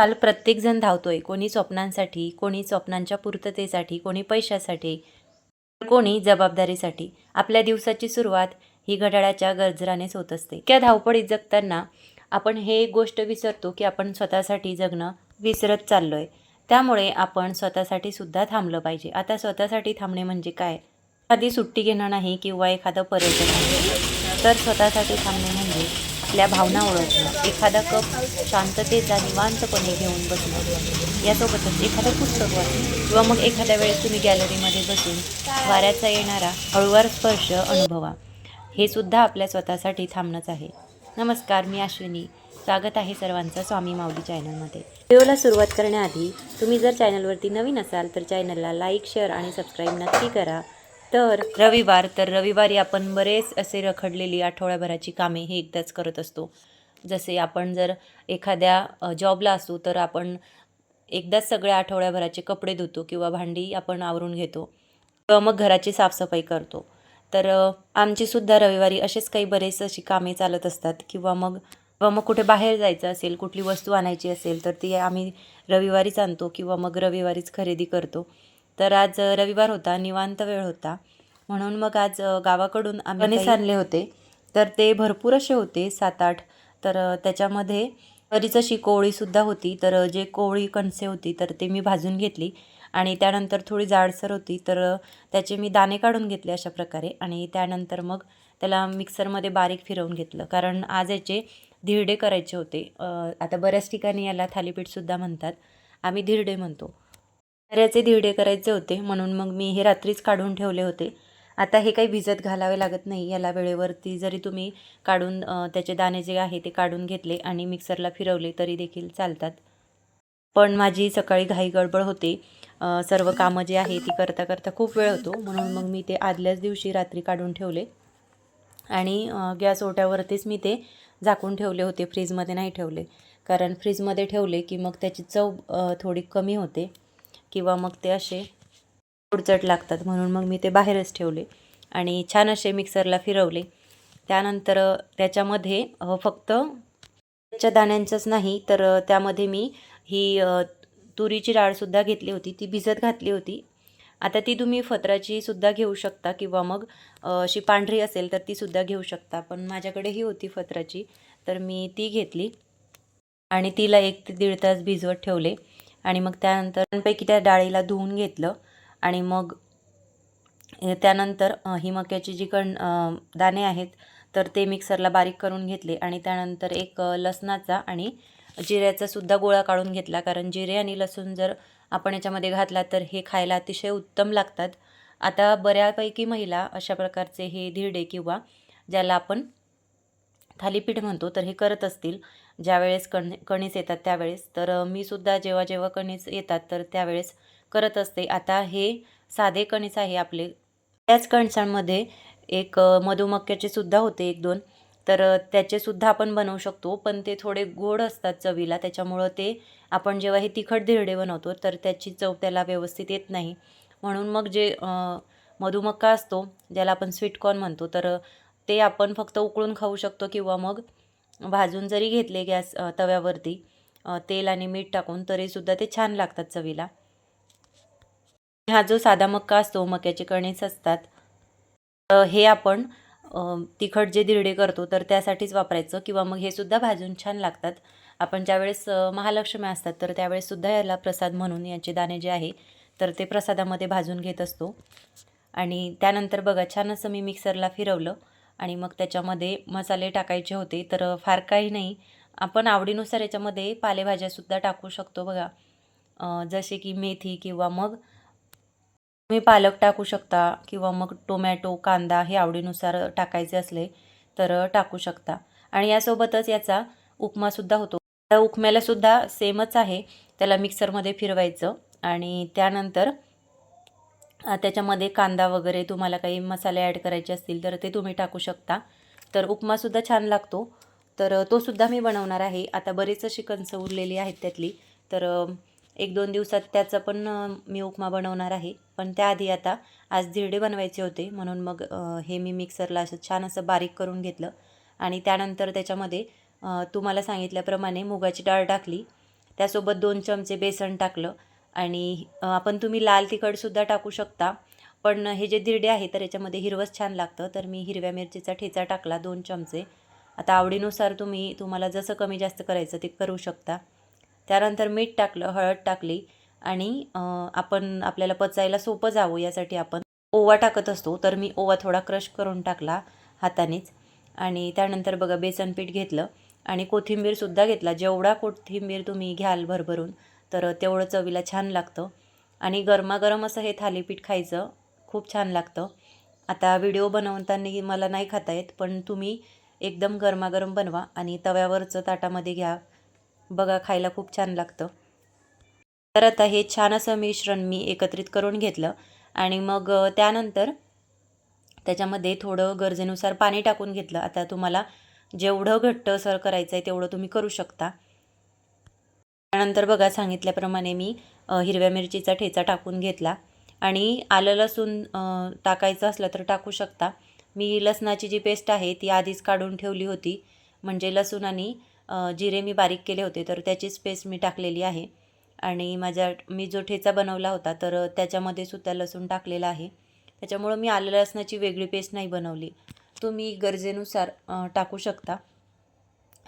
आजकाल प्रत्येकजण धावतोय. कोणी स्वप्नांसाठी कोणी स्वप्नांच्या पूर्ततेसाठी कोणी पैशासाठी तर कोणी जबाबदारीसाठी. आपल्या दिवसाची सुरुवात ही घड्याळाच्या गरजरानेच होत असते. त्या धावपळीत जगताना आपण हे एक गोष्ट विसरतो की आपण स्वतःसाठी जगणं विसरत चाललो आहे त्यामुळे आपण स्वतःसाठी सुद्धा थांबलं पाहिजे. आता स्वतःसाठी थांबणे म्हणजे काय? एखादी सुट्टी घेणं नाही किंवा एखादं पर्यटन तर स्वतःसाठी थांबणे म्हणजे आपल्या भावना ओळखणं एखादा कप शांततेचा निवांतपणे घेऊन बसणं. यासोबतच एखादं पुस्तक वाचणं किंवा मग एखाद्या वेळेस तुम्ही गॅलरीमध्ये बसून वाऱ्याचा येणारा हळूवार स्पर्श अनुभवा. हे सुद्धा आपल्या स्वतःसाठी थांबणंच आहे. नमस्कार मी अश्विनी. स्वागत आहे सर्वांचं स्वामी माऊली चॅनलमध्ये. व्हिडिओला सुरुवात करण्याआधी तुम्ही जर चॅनलवरती नवीन असाल तर चॅनलला लाईक शेअर आणि सबस्क्राईब नक्की करा. तर रविवार तर रविवारी आपण बरेच असे रखडलेली आठवड्याभराची कामे हे एकदाच करत असतो. जसे आपण जर एखाद्या जॉबला असू तर आपण एकदाच सगळ्या आठवड्याभराचे कपडे धुतो किंवा भांडी आपण आवरून घेतो. किंवा मग घराची साफसफाई करतो. तर आमचीसुद्धा रविवारी असेच काही बरेच अशी कामे चालत असतात. किंवा मग किंवा मग कुठे बाहेर जायचं असेल कुठली वस्तू आणायची असेल तर ती आम्ही रविवारीच आणतो किंवा मग रविवारीच खरेदी करतो. तर आज रविवार होता निवांत वेळ होता. म्हणून मग आज गावाकडून आम्ही कणीस आणले होते. तर ते भरपूर असे होते सात आठ तर त्याच्यामध्ये बरीच अशी कोवळीसुद्धा होती. तर जे कोवळी कणसे होती तर ते मी भाजून घेतली. आणि त्यानंतर थोडी जाडसर होती. तर त्याचे मी दाणे काढून घेतले अशा प्रकारे. आणि त्यानंतर मग त्याला मिक्सरमध्ये बारीक फिरवून घेतलं. कारण आज याचे धिरडे करायचे होते. आता बऱ्याच ठिकाणी याला थालीपीठसुद्धा म्हणतात. आम्ही धिरडे म्हणतो. तर याचे धिरडे करायचे होते म्हणून मग मी हे रात्रीच काढून ठेवले होते. आता हे काही भिजत घालावे लागत नाही याला वेळेवरती जरी तुम्ही काढून त्याचे दाणे जे आहे ते काढून घेतले आणि मिक्सरला फिरवले तरी देखील चालतात. पण माझी सकाळी घाई गडबड होते. सर्व कामं जे आहे ती करता करता खूप वेळ होतो म्हणून मग मी ते आदल्याच दिवशी रात्री काढून ठेवले. आणि गॅस ओट्यावरतीच मी ते झाकून ठेवले होते फ्रीजमध्ये नाही ठेवले. कारण फ्रीजमध्ये ठेवले की मग त्याची चव थोडी कमी होते. किंवा मग ते असे उडचट लागतात म्हणून मग मी ते बाहेरच ठेवले आणि छान असे मिक्सरला फिरवले. त्यानंतर त्याच्यामध्ये फक्त दाण्यांचंच नाही तर त्यामध्ये मी ही तुरीची डाळसुद्धा घेतली होती. ती भिजत घातली होती. आता ती तुम्ही फत्राची सुद्धा घेऊ शकता किंवा मग अशी पांढरी असेल तर ती सुद्धा घेऊ शकता. पण माझ्याकडे ही होती फत्राची तर मी ती घेतली आणि तिला एक ते दीड तास भिजवत ठेवले. आणि मग त्यानंतर पैकी त्या डाळीला धुवून घेतलं आणि मग त्यानंतर ही मक्याची जी कण दाणे आहेत तर ते मिक्सरला बारीक करून घेतले आणि त्यानंतर एक लसणाचा आणि जिऱ्याचा सुद्धा गोळा काढून घेतला. कारण जिरे आणि लसूण जर आपण याच्यामध्ये घातला तर हे खायला अतिशय उत्तम लागतात. आता बऱ्यापैकी महिला अशा प्रकारचे हे धिरडे किंवा ज्याला आपण थालीपीठ म्हणतो तर हे करत असतील. ज्यावेळेस कण कणीस येतात त्यावेळेस. तर मी सुद्धा जेव्हा जेव्हा कणीस येतात तर त्यावेळेस करत असते. आता हे साधे कणीस आहे आपले. त्याच कणसांमध्ये एक मधुमक्याचे सुद्धा होते एक दोन. तर त्याचे सुद्धा आपण बनवू शकतो पण ते थोडे गोड असतात चवीला. त्याच्यामुळं ते आपण जेव्हा हे तिखट धिरडे बनवतो तर त्याची चव त्याला व्यवस्थित येत नाही. म्हणून मग जे मधुमक्का असतो ज्याला आपण स्वीटकॉर्न म्हणतो तर ते आपण फक्त उकळून खाऊ शकतो किंवा मग भाजून जरी घेतले गॅस तव्यावरती तेल आणि मीठ टाकून तरीसुद्धा ते छान लागतात चवीला. हा जो साधा मक्का असतो मक्याचे कणीस असतात हे आपण तिखट जे धिरडे करतो तर त्यासाठीच वापरायचं किंवा मग हे सुद्धा भाजून छान लागतात. आपण ज्यावेळेस महालक्ष्मी असतात तर त्यावेळेस सुद्धा याला प्रसाद म्हणून याचे दाणे जे आहे तर ते प्रसादामध्ये भाजून घेत असतो. आणि त्यानंतर बघा छान असं मी मिक्सरला फिरवलं. आणि मग त्याच्यामध्ये मसाले टाकायचे होते तर फार काही नाही. आपण आवडीनुसार याच्यामध्ये पालेभाज्यासुद्धा टाकू शकतो बघा. जसे की मेथी किंवा मग तुम्ही पालक टाकू शकता किंवा मग टोमॅटो कांदा हे आवडीनुसार टाकायचे असले तर टाकू शकता. आणि यासोबतच याचा उपमासुद्धा होतो. त्या उपम्यालासुद्धा सेमच आहे. त्याला मिक्सरमध्ये फिरवायचं आणि त्यानंतर त्याच्यामध्ये कांदा वगैरे तुम्हाला काही मसाले ॲड करायचे असतील तर ते तुम्ही टाकू शकता. तर उपमासुद्धा छान लागतो. तर तोसुद्धा मी बनवणार आहे. आता बरीच अशी कणसं उरलेली आहेत त्यातली. तर एक दोन दिवसात त्याचा पण मी उपमा बनवणार आहे. पण त्याआधी आता आज धिरडे बनवायचे होते. म्हणून मग हे मी मिक्सरला असं छान असं बारीक करून घेतलं. आणि त्यानंतर त्याच्यामध्ये तुम्हाला सांगितल्याप्रमाणे मुगाची डाळ टाकली. त्यासोबत दोन चमचे बेसन टाकलं. आणि आपण तुम्ही लाल तिखटसुद्धा टाकू शकता. पण हे जे धिरडे आहे तर याच्यामध्ये हिरवंच छान लागतं. तर मी हिरव्या मिरचीचा ठेचा टाकला दोन चमचे. आता आवडीनुसार तुम्ही तुम्हाला जसं कमी जास्त करायचं ते करू शकता. त्यानंतर मीठ टाकलं हळद टाकली आणि आपण आपल्याला पचायला सोपं जावं यासाठी आपण ओवा टाकत असतो. तर मी ओवा थोडा क्रश करून टाकला हातानेच. आणि त्यानंतर बघा बेसन पीठ घेतलं आणि कोथिंबीरसुद्धा घेतला. जेवढा कोथिंबीर तुम्ही घ्याल भरभरून तर तेवढं चवीला छान लागतं. आणि गरमागरम असं हे थालीपीठ खायचं खूप छान लागतं. आता व्हिडिओ बनवताना मला नाही खाता येत पण तुम्ही एकदम गरमागरम बनवा आणि तव्यावरचं ताटामध्ये घ्या. बघा खायला खूप छान लागतं. तर आता हे छान असं मिश्रण मी एकत्रित करून घेतलं आणि मग त्यानंतर त्याच्यामध्ये थोडं गरजेनुसार पाणी टाकून घेतलं. आता तुम्हाला जेवढं घट्ट सर करायचं आहे तेवढं तुम्ही करू शकता. त्यानंतर बघा सांगितल्याप्रमाणे मी हिरव्या मिरचीचा ठेचा टाकून घेतला. आणि आलं लसूण टाकायचं असलं तर टाकू शकता. मी लसणाची जी पेस्ट आहे ती आधीच काढून ठेवली होती. म्हणजे लसूण आणि जिरे मी बारीक केले होते तर त्याचीच पेस्ट मी टाकलेली आहे. आणि माझ्या मी जो ठेचा बनवला होता तर त्याच्यामध्ये सुद्धा लसूण टाकलेला आहे. त्याच्यामुळं मी आलं लसणाची वेगळी पेस्ट नाही बनवली. तुम्ही गरजेनुसार टाकू शकता.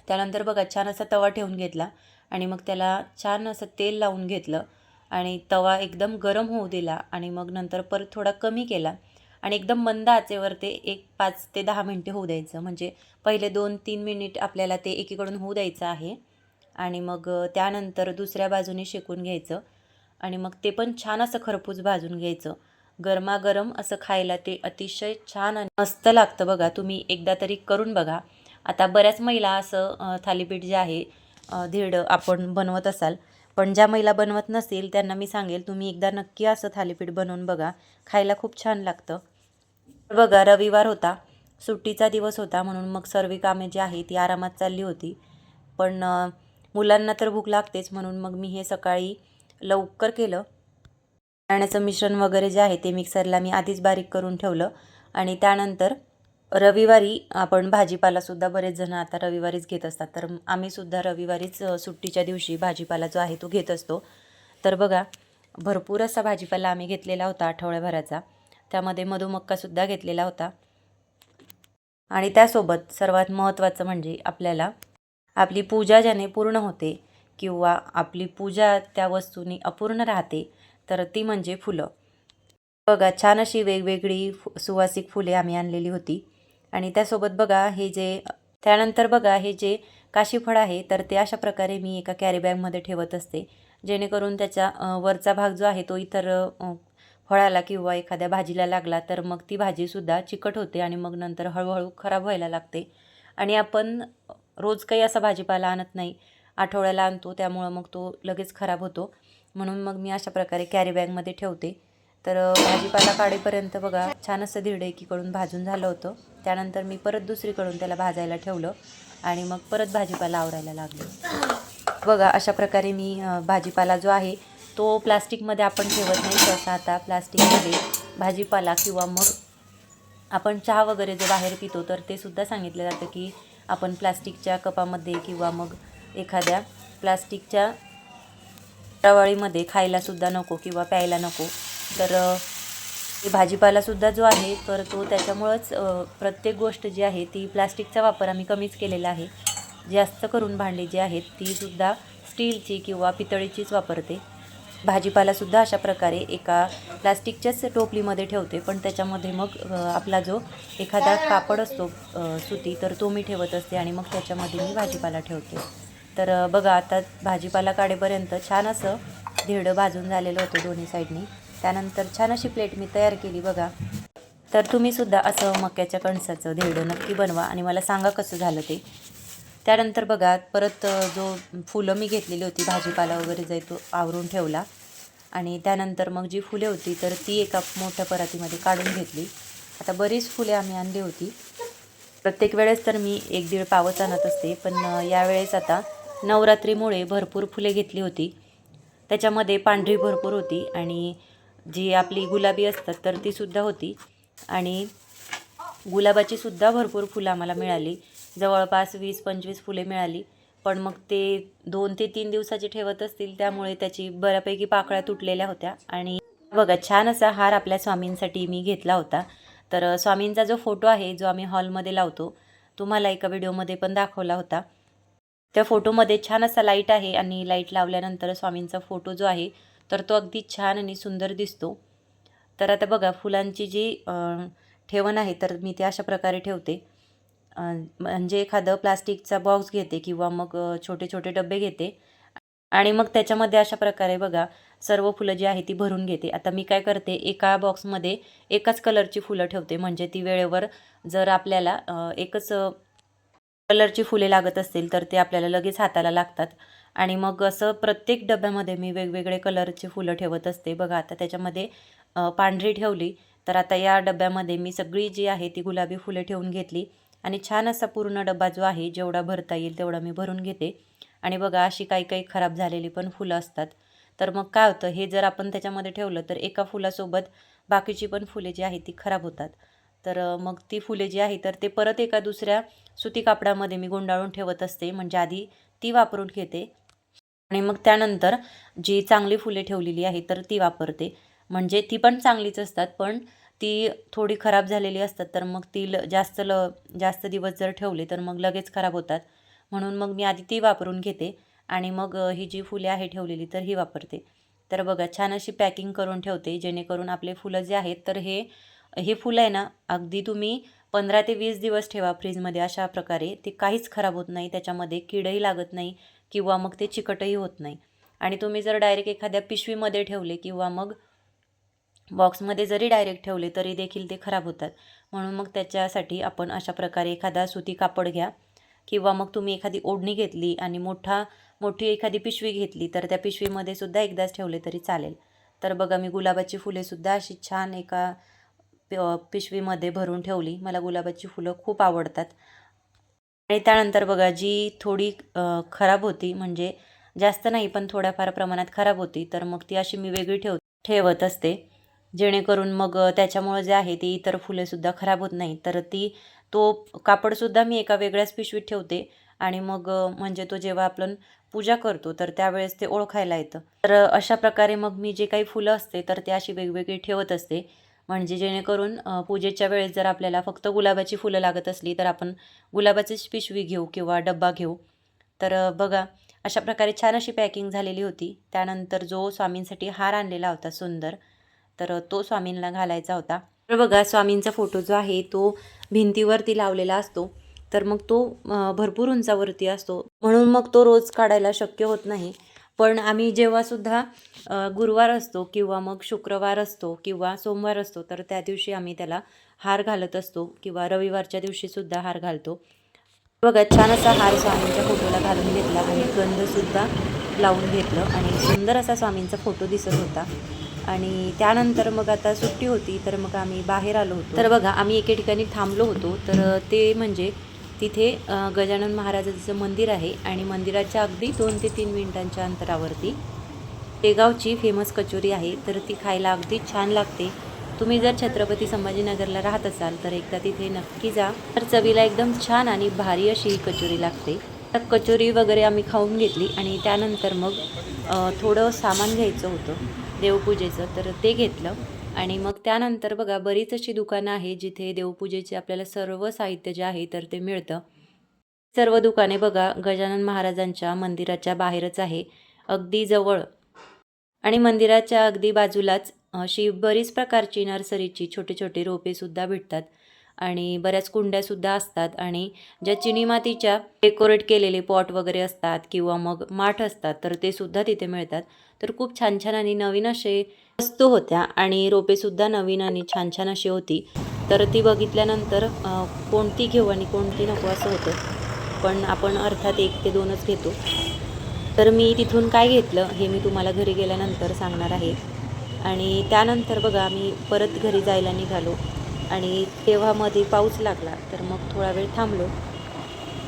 त्यानंतर बघा छान असा तवा ठेवून घेतला. आणि मग त्याला छान असं तेल लावून घेतलं आणि तवा एकदम गरम होऊ दिला आणि मग नंतर परत थोडा कमी केला. आणि एकदम मंद आचेवर ते एक पाच ते दहा मिनटे होऊ द्यायचं. म्हणजे पहिले दोन तीन मिनिट आपल्याला ते एकीकडून होऊ द्यायचं आहे. आणि मग त्यानंतर दुसऱ्या बाजूने शेकून घ्यायचं. आणि मग ते पण छान असं खरपूस भाजून घ्यायचं. गरमागरम असं खायला ते अतिशय छान आणि मस्त लागतं बघा. तुम्ही एकदा तरी करून बघा. आता बऱ्याच महिला असं थालीपीठ जे आहे धीड आपण बनवत असाल. पण ज्या महिला बनवत नसतील त्यांना मी सांगेल तुम्ही एकदा नक्की असं थालीपीठ बनवून बघा. खायला खूप छान लागतं. बघा रविवार होता. सुट्टीचा दिवस होता म्हणून मग सर्व कामे जी आहे ती आरामात चालली होती. पण मुलांना तर भूक लागतेच म्हणून मग मी हे सकाळी लवकर केलं. पाण्याचं मिश्रण वगैरे जे आहे ते मिक्सरला मी आधीच बारीक करून ठेवलं. आणि त्यानंतर रविवारी आपण भाजीपालासुद्धा बरेच जण आता रविवारीच घेत असतात. तर आम्हीसुद्धा रविवारीच सुट्टीच्या दिवशी भाजीपाला जो आहे तो घेत असतो. तर बघा भरपूर असा भाजीपाला आम्ही घेतलेला होता आठवड्याभराचा. त्यामध्ये मधुमक्कासुद्धा घेतलेला होता. आणि त्यासोबत सर्वात महत्त्वाचं म्हणजे आपल्याला आपली पूजा ज्याने पूर्ण होते किंवा आपली पूजा त्या वस्तूनी अपूर्ण राहते तर ती म्हणजे फुलं. बघा छान अशी वेगवेगळी फु सुवासिक फुले आम्ही आणलेली होती. आणि त्यासोबत बघा हे जे त्यानंतर बघा हे जे काशीफळ आहे तर ते अशा प्रकारे मी एका कॅरीबॅगमध्ये ठेवत असते. जेणेकरून त्याचा वरचा भाग जो आहे तो इतर फळाला किंवा एखाद्या भाजीला लागला तर मग ती भाजीसुद्धा चिकट होते आणि मग नंतर हळूहळू खराब व्हायला लागते. आणि आपण रोज काही असा भाजीपाला आणत नाही. आठवड्याला आणतो त्यामुळं मग तो लगेच खराब होतो. म्हणून मग मी अशा प्रकारे कॅरीबॅगमध्ये ठेवते. तर भाजीपाला काढेपर्यंत बघा छान असं धिरडं एकीकडून भाजून झालं होतं. त्यानंतर मी परत दुसरीकडून त्याला भाजायला ठेवलं आणि मग परत भाजीपाला आवरायला लागलो. बघा अशा प्रकारे मी भाजीपाला जो आहे तो प्लास्टिकमध्ये आपण ठेवत नाही. सहसा आता प्लास्टिकमध्ये भाजीपाला किंवा मग आपण चहा वगैरे जे बाहेर पितो तर ते सुद्धा सांगितलं जातं की आपण प्लास्टिकच्या कपामध्ये किंवा मग एखाद्या प्लास्टिकच्या रवाळीमध्ये खायलासुद्धा नको किंवा प्यायला नको. तर भाजीपालासुद्धा जो आहे तर तो त्याच्यामुळंच प्रत्येक गोष्ट जी आहे ती प्लास्टिकचा वापर आम्ही कमीच केलेला आहे. जास्त करून भांडी जी आहेत तीसुद्धा स्टीलची किंवा पितळीचीच वापरते. भाजीपालासुद्धा अशा प्रकारे एका प्लास्टिकच्याच टोपलीमध्ये ठेवते पण त्याच्यामध्ये मग आपला जो एखादा कापड असतो सुती तर तो मी ठेवत असते आणि मग त्याच्यामध्ये मी भाजीपाला ठेवते. तर बघा आता भाजीपाला काढेपर्यंत छान असं धेडं भाजून झालेलं होतं दोन्ही साईडनी. त्यानंतर छान अशी प्लेट मी तयार केली बघा. तर तुम्हीसुद्धा असं मक्याच्या कणसाचं धेडं नक्की बनवा आणि मला सांगा कसं झालं ते. त्यानंतर बघा परत जो फुलं मी घेतलेली होती भाजीपाला वगैरे जाई तो आवरून ठेवला आणि त्यानंतर मग जी फुले होती तर ती एका मोठ्या परातीमध्ये काढून घेतली. आता बरीच फुले आम्ही आणली होती. प्रत्येक वेळेस तर मी एक दीड पावच आणत असते पण यावेळेस आता नवरात्रीमुळे भरपूर फुले घेतली होती. त्याच्यामध्ये पांढरी भरपूर होती आणि जी आपली गुलाबी असतात तर तीसुद्धा होती. आणि गुलाबाची सुद्धा भरपूर फुलं आम्हाला मिळाली. जवळपास वीस पंचवीस फुले मिळाली. पण मग ते दोन ते तीन दिवसाचे ठेवत असतील त्यामुळे त्याची बऱ्यापैकी पाकळ्या तुटलेल्या होत्या. आणि बघा छान असा हार आपल्या स्वामींसाठी मी घेतला होता. तर स्वामींचा जो फोटो आहे जो आम्ही हॉलमध्ये लावतो तुम्हाला एका व्हिडिओमध्ये पण दाखवला होता. त्या फोटोमध्ये छान असा लाइट आहे आणि लाइट लावल्यानंतर स्वामींचा फोटो जो आहे तर तो अगदी छान आणि सुंदर दिसतो. तर आता बघा फुलांची जी ठेवण आहे तर मी ते अशा प्रकारे ठेवते. म्हणजे एखादं प्लास्टिकचा बॉक्स घेते किंवा मग छोटे छोटे डबे घेते. आणि मग त्याच्यामध्ये अशा प्रकारे बघा सर्व फुलं जी आहे ती भरून घेते. आता मी काय करते एका बॉक्समध्ये एकाच कलरची फुलं ठेवते. म्हणजे ती वेळेवर जर आपल्याला एकच कलरची फुले लागत असतील तर ते आपल्याला लगेच हाताला लागतात. आणि मग असं प्रत्येक डब्यामध्ये मी वेगवेगळे कलरची फुलं ठेवत असते. बघा आता त्याच्यामध्ये पांढरी ठेवली तर आता या डब्यामध्ये मी सगळी जी आहे ती गुलाबी फुले ठेवून घेतली आणि छान असा पूर्ण डबा जो आहे जेवढा भरता येईल तेवढा मी भरून घेते. आणि बघा अशी काही काही खराब झालेली पण फुलं असतात. तर मग काय होतं हे जर आपण त्याच्यामध्ये ठेवलं तर एका फुलासोबत बाकीची पण फुले जी आहेत ती खराब होतात. तर मग ती फुले जी आहे तर ते परत एका दुसऱ्या सुती कापडामध्ये मी गुंडाळून ठेवत असते. म्हणजे आधी ती वापरून घेते. आणि मग त्यानंतर जी चांगली फुले ठेवलेली आहे तर ती वापरते. म्हणजे ती पण चांगलीच असतात पण ती थोडी खराब झालेली असतात तर मग ती ल जास्त ल जास्त दिवस जर ठेवले तर मग लगेच खराब होतात. म्हणून मग मी आधी ती वापरून घेते आणि मग ही जी फुले आहे ठेवलेली तर ही वापरते. तर बघा छान अशी पॅकिंग करून ठेवते जेणेकरून आपले फुलं जे आहेत तर हे हे फुलं आहे ना अगदी तुम्ही पंधरा ते वीस दिवस ठेवा फ्रीजमध्ये अशा प्रकारे. ते काहीच खराब होत नाही त्याच्यामध्ये किडही लागत नाही. किंवा मग ते चिकटही होत नाही. आणि तुम्ही जर डायरेक्ट एखाद्या पिशवीमध्ये ठेवले किंवा मग बॉक्समध्ये जरी डायरेक्ट ठेवले तरी देखील ते खराब होतात. म्हणून मग त्याच्यासाठी आपण अशा प्रकारे एखादा सुती कापड घ्या किंवा मग तुम्ही एखादी ओढणी घेतली आणि मोठा मोठी एखादी पिशवी घेतली तर त्या पिशवीमध्ये सुद्धा एकदाच ठेवले तरी चालेल. तर बघा मी गुलाबाची फुलेसुद्धा अशी छान एका प- पिशवीमध्ये भरून ठेवली. मला गुलाबाची फुलं खूप आवडतात. आणि त्यानंतर बघा जी थोडी खराब होती म्हणजे जास्त नाही पण थोड्याफार प्रमाणात खराब होती तर मग ती अशी मी वेगळी ठेव ठेवत असते. जेणेकरून मग त्याच्यामुळं जे आहे ती इतर फुलेसुद्धा खराब होत नाही. तर ती तो कापडसुद्धा मी एका वेगळ्याच पिशवीत ठेवते. आणि मग म्हणजे तो जेव्हा आपण पूजा करतो तर त्यावेळेस ते ओळखायला येतं. तर अशा प्रकारे मग मी जे काही फुलं असते तर ते अशी वेगवेगळी ठेवत असते. म्हणजे जेणेकरून पूजेच्या वेळेस जर आपल्याला फक्त गुलाबाची फुलं लागत असली तर आपण गुलाबाचीच पिशवी घेऊ किंवा डब्बा घेऊ. तर बघा अशा प्रकारे छान अशी पॅकिंग झालेली होती. त्यानंतर जो स्वामींसाठी हार आणलेला होता सुंदर तर तो स्वामींना घालायचा होता. तर बघा स्वामींचा फोटो जो आहे तो भिंतीवरती लावलेला असतो. तर मग तो भरपूर उंचावरती असतो. म्हणून मग तो रोज काढायला शक्य होत नाही. पण आम्ही जेव्हासुद्धा गुरुवार असतो किंवा मग शुक्रवार असतो किंवा सोमवार असतो तर त्या दिवशी आम्ही त्याला हार घालत असतो किंवा रविवारच्या दिवशीसुद्धा हार घालतो. बघा छान असा हार स्वामींच्या फोटोला घालून घेतला आणि गंधसुद्धा लावून घेतलं आणि सुंदर असा स्वामींचा फोटो दिसत होता. आणि त्यानंतर मग आता सुट्टी होती तर मग आम्ही बाहेर आलो होतो. तर बघा आम्ही एके ठिकाणी थांबलो होतो तर ते म्हणजे तिथे गजानन महाराजाचं मंदिर आहे आणि मंदिराच्या अगदी दोन ते तीन मिनिटांच्या अंतरावरती शेगावची फेमस कचोरी आहे. तर ती खायला अगदी छान लागते. तुम्ही जर छत्रपती संभाजीनगरला राहत असाल तर एकदा तिथे नक्की जा. तर चवीला एकदम छान आणि भारी अशी ही कचोरी लागते. तर कचोरी वगैरे आम्ही खाऊन घेतली आणि त्यानंतर मग थोडं सामान घ्यायचं होतं देवपूजेचं. तर ते घेतलं. आणि मग त्यानंतर बघा बरीच अशी दुकानं आहे जिथे देवपूजेचे आपल्याला सर्व साहित्य जे आहे तर ते मिळतं. सर्व दुकाने बघा गजानन महाराजांच्या मंदिराच्या बाहेरच आहे अगदी जवळ. आणि मंदिराच्या अगदी बाजूलाच अशी बरीच प्रकारची नर्सरीची छोटे छोटे रोपेसुद्धा भेटतात. आणि बऱ्याच कुंड्यासुद्धा असतात आणि ज्या चिनी मातीच्या डेकोरेट केलेले पॉट वगैरे असतात किंवा मग माठ असतात तर ते सुद्धा तिथे मिळतात. तर खूप छान छान आणि नवीन असे वस्तू होत्या आणि रोपेसुद्धा नवीन आणि छान छान अशी होती. तर ती बघितल्यानंतर कोणती घेऊ आणि कोणती नको असं होतं. पण आपण अर्थात एक ते दोनच घेतो. तर मी तिथून काय घेतलं हे मी तुम्हाला घरी गेल्यानंतर सांगणार आहे. आणि त्यानंतर बघा आम्ही परत घरी जायला निघालो. आणि तेव्हा मध्ये पाऊस लागला तर मग थोडा वेळ थांबलो.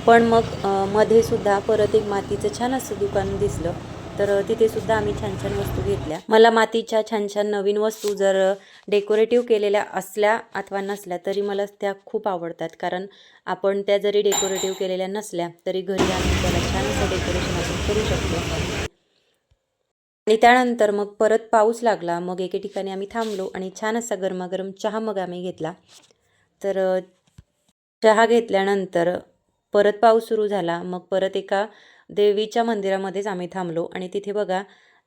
पण मग मध्ये सुद्धा परत एक मातीचं छान असं दुकान दिसलं. तर तिथे सुद्धा आम्ही छान छान वस्तू घेतल्या. मला मातीच्या छान छान नवीन वस्तू जर डेकोरेटिव्ह केलेल्या असल्या अथवा नसल्या तरी मला त्या खूप आवडतात. कारण आपण त्या जरी डेकोरेटिव्ह केलेल्या नसल्या तरी घरी आणून त्याला छान असं डेकोरेशन आपण करू शकतो. आणि त्यानंतर मग परत पाऊस लागला. मग एके ठिकाणी आम्ही थांबलो आणि छान असा गरमागरम चहा मग आम्ही घेतला. तर चहा घेतल्यानंतर परत पाऊस सुरू झाला. मग परत एका देवीच्या मंदिरामध्येच आम्ही थांबलो. आणि तिथे बघा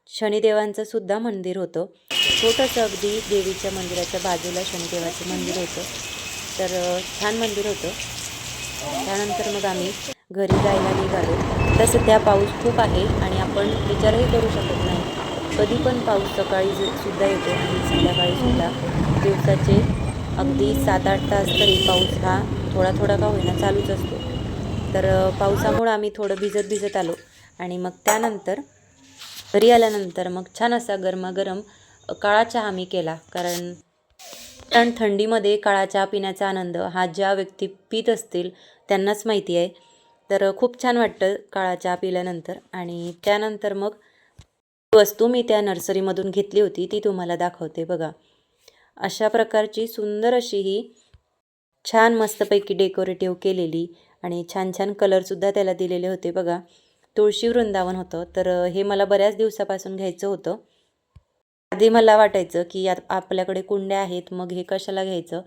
शनिदेवांचं सुद्धा मंदिर होतं. छोटंसं अगदी देवीच्या मंदिराच्या बाजूला शनिदेवाचं मंदिर होतं. तर छान मंदिर होतं. त्यानंतर मग आम्ही घरी जायला निघालो. तसं त्या पाऊस खूप आहे आणि आपण विचारही करू शकत नाही. कधी पण पाऊस सकाळी सुद्धा येतो आणि संध्याकाळी सुद्धा. दिवसाचे अगदी सात आठ तास तरी पाऊस हा थोडा थोडा का होईना चालूच असतो. तर पावसामुळं आम्ही थोडं भिजत भिजत आलो आणि मग त्यानंतर घरी आल्यानंतर मग छान असा गरमागरम काळा चहा मी केला. कारण कारण थंडीमध्ये काळा चहा पिण्याचा आनंद हा ज्या व्यक्ती पित असतील त्यांनाच माहिती आहे. तर खूप छान वाटतं काळा चहा पिल्यानंतर आणि त्यानंतर मग वस्तू मी त्या नर्सरीमधून घेतली होती ती तुम्हाला दाखवते बघा. अशा प्रकारची सुंदर अशी ही छान मस्तपैकी डेकोरेटिव्ह केलेली आणि छान छान कलरसुद्धा त्याला दिलेले होते बघा. तुळशी वृंदावन होतं तर हे मला बऱ्याच दिवसापासून घ्यायचं होतं. आधी मला वाटायचं की यात आपल्याकडे कुंड्या आहेत मग हे कशाला घ्यायचं?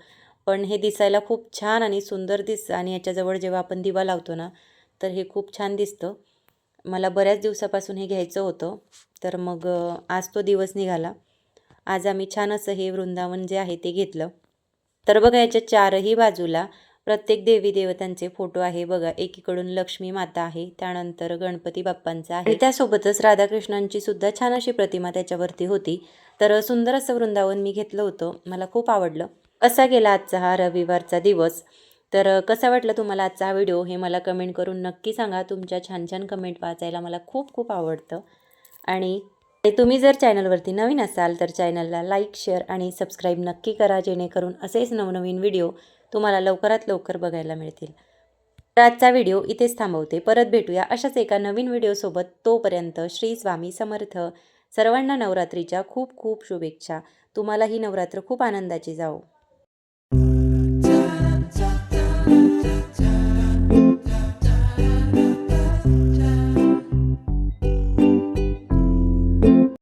पण हे दिसायला खूप छान आणि सुंदर दिसतं आणि याच्याजवळ जेव्हा आपण दिवा लावतो ना तर हे खूप छान दिसतं. मला बऱ्याच दिवसापासून हे घ्यायचं होतं. तर मग आज तो दिवस निघाला. आज आम्ही छान असं हे वृंदावन जे आहे ते घेतलं. तर बघा याच्या चारही बाजूला प्रत्येक देवी देवतांचे फोटो आहे बघा. एकीकडून लक्ष्मी माता आहे त्यानंतर गणपती बाप्पांचा आहे. त्यासोबतच राधाकृष्णांची सुद्धा छान अशी प्रतिमा त्याच्यावरती होती. तर सुंदर असं वृंदावन मी घेतलं होतं. मला खूप आवडलं. असा गेला आजचा हा रविवारचा दिवस. तर कसा वाटला तुम्हाला आजचा हा व्हिडिओ? हे मला कमेंट करून नक्की सांगा. तुमच्या छान छान कमेंट वाचायला मला खूप खूप आवडतं. आणि ते तुम्ही जर चॅनलवरती नवीन असाल तर चॅनलला लाईक शेअर आणि सबस्क्राईब नक्की करा जेणेकरून असेच नवनवीन व्हिडिओ तुम्हाला लवकरात लवकर बघायला मिळतील. तर आजचा व्हिडिओ इथेच थांबवते. परत भेटूया अशाच एका नवीन व्हिडिओसोबत तोपर्यंत श्री स्वामी समर्थ. सर्वांना नवरात्रीच्या खूप खूप शुभेच्छा. तुम्हाला ही नवरात्र खूप आनंदाची जाओ